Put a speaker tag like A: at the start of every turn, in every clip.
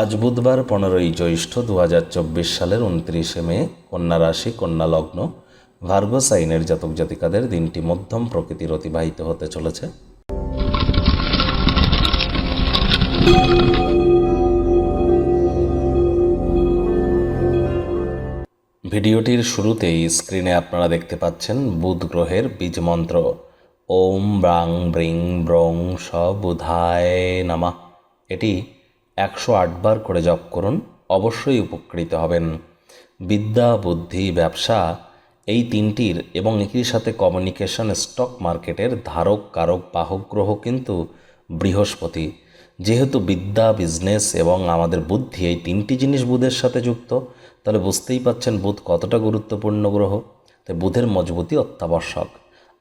A: আজ বুধবার পনেরোই জ্যৈষ্ঠ দু হাজার চব্বিশ সালের উনত্রিশে মে, কন্যা রাশি, কন্যা লগ্ন, ভার্গ সাইনের জাতক জাতিকাদের দিনটি মধ্যম প্রকৃতির অতিবাহিত হতে চলেছে। ভিডিওটির শুরুতেই স্ক্রিনে আপনারা দেখতে পাচ্ছেন বুধ গ্রহের বীজ মন্ত্র। ওম ব্রাং ব্রিং ব্রং স বুধায় নামা। এটি একশো আটবার করে জপ করুন, অবশ্যই উপকৃত হবেন। বিদ্যা, বুদ্ধি, ব্যবসা এই তিনটির এবং একই সাথে কমিউনিকেশন স্টক মার্কেটের ধারক, কারক, বাহক, গ্রহ কিন্তু বৃহস্পতি। যেহেতু বিদ্যা বিজনেস এবং আমাদের বুদ্ধি এই তিনটি জিনিস বুধের সাথে যুক্ত, তাহলে বুঝতেই পাচ্ছেন বুধ কতটা গুরুত্বপূর্ণ গ্রহ। তাই বুধের মজবুতি অত্যাবশ্যক।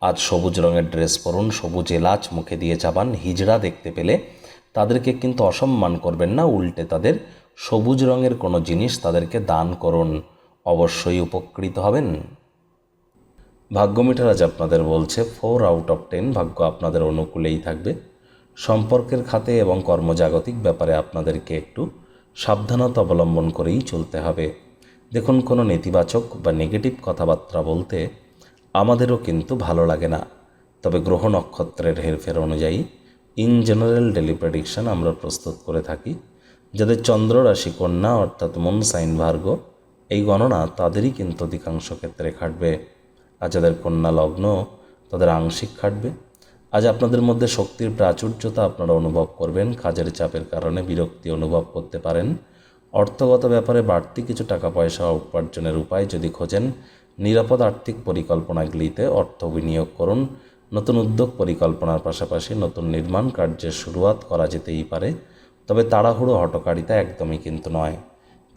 A: আজ সবুজ রঙের ড্রেস পরুন, সবুজ এলাচ মুখে দিয়ে চাবান হিজড়া দেখতে পেলে তাদেরকে কিন্তু অসম্মান করবেন না, উল্টে তাদের সবুজ রঙের কোনো জিনিস তাদেরকে দান করুন, অবশ্যই উপকৃত হবেন। ভাগ্যমিটার আজ আপনাদের বলছে, ফোর আউট অফ টেন ভাগ্য আপনাদের অনুকূলেই থাকবে। সম্পর্কের খাতে এবং কর্মজাগতিক ব্যাপারে আপনাদেরকে একটু সাবধানতা অবলম্বন করেই চলতে হবে। দেখুন, কোনো নেতিবাচক বা নেগেটিভ কথাবার্তা বলতে আমাদেরও কিন্তু ভালো লাগে না। তবে গ্রহ নক্ষত্রের হেরফের অনুযায়ী ইন জেনারেল ডেলি প্রেডিকশন আমরা প্রস্তুত করে থাকি। যাদের চন্দ্র রাশি কন্যা অর্থাৎ মন সাইন ভার্গ, এই গণনা তাদেরই কিন্তু অধিকাংশ ক্ষেত্রে খাটবে। আর যাদের কন্যা লগ্ন, তাদের আংশিক খাটবে। আজ আপনাদের মধ্যে শক্তির প্রাচুর্যতা আপনারা অনুভব করবেন, কাজের চাপের কারণে বিরক্তি অনুভব করতে পারেন। অর্থগত ব্যাপারে বাড়তি কিছু টাকা পয়সা উপার্জনের উপায় যদি খোঁজেন, নিরাপদ আর্থিক পরিকল্পনাগুলিতে অর্থ বিনিয়োগ করুন। নতুন উদ্যোগ পরিকল্পনার পাশাপাশি নতুন নির্মাণ কার্যের শুরুয়াত করা যেতেই পারে, তবে তাড়াহুড়ো হটকারিতা একদমই কিন্তু নয়।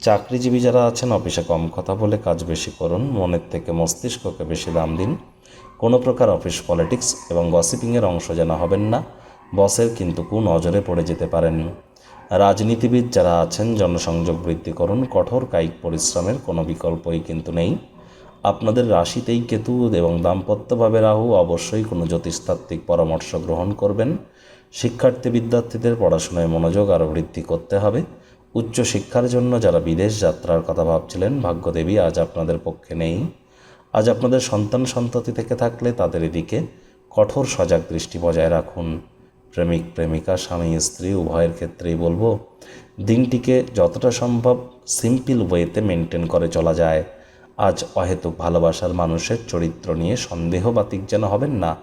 A: চাকরিজীবী যারা আছেন, অফিসে কম কথা বলে কাজ বেশি করুন, মনের থেকে মস্তিষ্ককে বেশি দাম দিন। কোনো প্রকার অফিস পলিটিক্স এবং গসিপিংয়ের অংশ যেন হবেন না, বসের কিন্তু কু নজরে পড়ে যেতে পারেন। রাজনীতিবিদ যারা আছেন, জনসংযোগ বৃদ্ধি করুন, কঠোর কায়িক পরিশ্রমের কোনো বিকল্পই কিন্তু নেই। আপনাদের রাশিতেই কেতু এবং দাম্পত্যভাবে রাহু অবশ্যই কোনো জ্যোতিষতাত্ত্বিক পরামর্শ গ্রহণ করবেন। শিক্ষার্থী বিদ্যার্থীদের পড়াশোনায় মনোযোগ আরও বৃদ্ধি করতে হবে। উচ্চ শিক্ষার জন্য যারা বিদেশ যাত্রার কথা ভাবছিলেন, ভাগ্যদেবী আজ আপনাদের পক্ষে নেই। আজ আপনাদের সন্তান সন্ততি থেকে থাকলে তাদের এদিকে কঠোর সজাগ দৃষ্টি বজায় রাখুন। প্রেমিক, প্রেমিকা, স্বামী, স্ত্রী, উভয়ের ক্ষেত্রেই বলব, দিনটিকে যতটা সম্ভব সিম্পল ওয়েতে মেনটেন করে চলা যায়। আজ অহেতুক ভালোবাসার মানুষের চরিত্র নিয়ে সন্দেহবাতিক যেন হবেন না।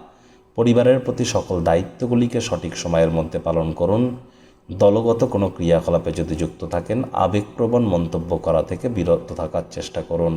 A: পরিবারের প্রতি সকল দায়িত্বগুলিকে সঠিক সময়ের মধ্যে পালন করুন। দলগত কোনো ক্রিয়াকলাপে যদি যুক্ত থাকেন, আবেগপ্রবণ মন্তব্য করা থেকে বিরত থাকার চেষ্টা করুন।